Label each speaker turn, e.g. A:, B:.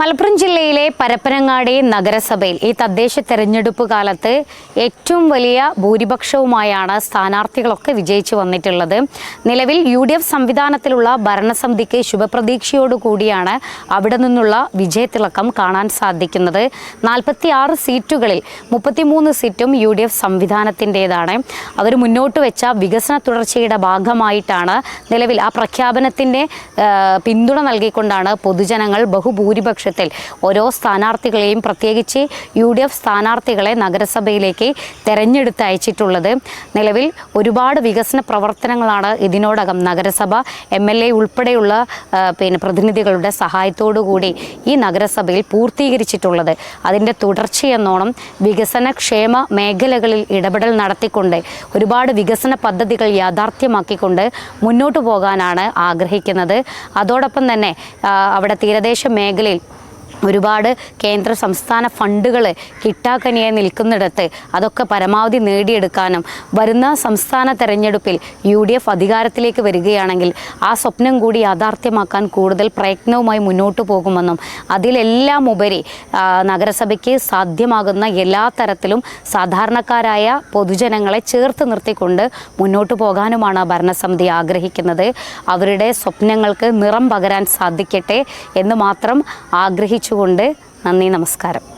A: മലപ്പുറം ജില്ലയിലെ പരപ്പനങ്ങാടി നഗരസഭയിൽ ഈ തദ്ദേശ തെരഞ്ഞെടുപ്പ് കാലത്ത് ഏറ്റവും വലിയ ഭൂരിപക്ഷവുമായാണ് സ്ഥാനാർത്ഥികളൊക്കെ വിജയിച്ചു വന്നിട്ടുള്ളത്. നിലവിൽ യു ഡി എഫ് സംവിധാനത്തിലുള്ള ഭരണസമിതിക്ക് ശുഭപ്രതീക്ഷയോടുകൂടിയാണ് അവിടെ നിന്നുള്ള വിജയത്തിളക്കം കാണാൻ സാധിക്കുന്നത്. നാൽപ്പത്തി ആറ് സീറ്റുകളിൽ മുപ്പത്തിമൂന്ന് സീറ്റും യു ഡി എഫ് സംവിധാനത്തിന്റെതാണ്. അവർ മുന്നോട്ട് വെച്ച വികസന തുടർച്ചയുടെ ഭാഗമായിട്ടാണ് നിലവിൽ ആ പ്രഖ്യാപനത്തിന്റെ പിന്തുണ നൽകിക്കൊണ്ടാണ് പൊതുജനങ്ങൾ ബഹുഭൂരിപക്ഷത്തിൽ ഓരോ സ്ഥാനാർത്ഥികളെയും പ്രത്യേകിച്ച് യു ഡി എഫ് സ്ഥാനാർത്ഥികളെ നഗരസഭയിലേക്ക് തെരഞ്ഞെടുത്ത് അയച്ചിട്ടുള്ളത്. നിലവിൽ ഒരുപാട് വികസന പ്രവർത്തനങ്ങളാണ് ഇതിനോടകം നഗരസഭ എം എൽ എ ഉൾപ്പെടെയുള്ള പിന്നെ പ്രതിനിധികളുടെ സഹായത്തോടുകൂടി ഈ നഗരസഭയിൽ പൂർത്തീകരിച്ചിട്ടുള്ളത്. അതിന്റെ തുടർച്ചയെന്നോണം വികസന ക്ഷേമ മേഖലകളിൽ ഇടപെടൽ നടത്തിക്കൊണ്ട് ഒരുപാട് വികസന പദ്ധതികൾ യാഥാർത്ഥ്യമാക്കിക്കൊണ്ട് മുന്നോട്ട് പോകാനാണ് ആഗ്രഹിക്കുന്നത്. അതോടൊപ്പം തന്നെ അവിടെ തീരദേശ മേഖലയിൽ ഒരുപാട് കേന്ദ്ര സംസ്ഥാന ഫണ്ടുകൾ കിട്ടാക്കനിയായി നിൽക്കുന്നിടത്ത് അതൊക്കെ പരമാവധി നേടിയെടുക്കാനും വരുന്ന സംസ്ഥാന തെരഞ്ഞെടുപ്പിൽ യു ഡി എഫ് അധികാരത്തിലേക്ക് വരികയാണെങ്കിൽ ആ സ്വപ്നം കൂടി യാഥാർത്ഥ്യമാക്കാൻ കൂടുതൽ പ്രയത്നവുമായി മുന്നോട്ട് പോകുമെന്നും അതിലെല്ലാം ഉപരി നഗരസഭയ്ക്ക് സാധ്യമാകുന്ന എല്ലാ തരത്തിലും സാധാരണക്കാരായ പൊതുജനങ്ങളെ ചേർത്ത് നിർത്തിക്കൊണ്ട് മുന്നോട്ട് പോകാനുമാണ് ഭരണസമിതി ആഗ്രഹിക്കുന്നത്. അവരുടെ സ്വപ്നങ്ങൾക്ക് നിറം പകരാൻ സാധിക്കട്ടെ എന്ന് മാത്രം ആഗ്രഹിച്ചുകൊണ്ട് നന്ദി നമസ്കാരം.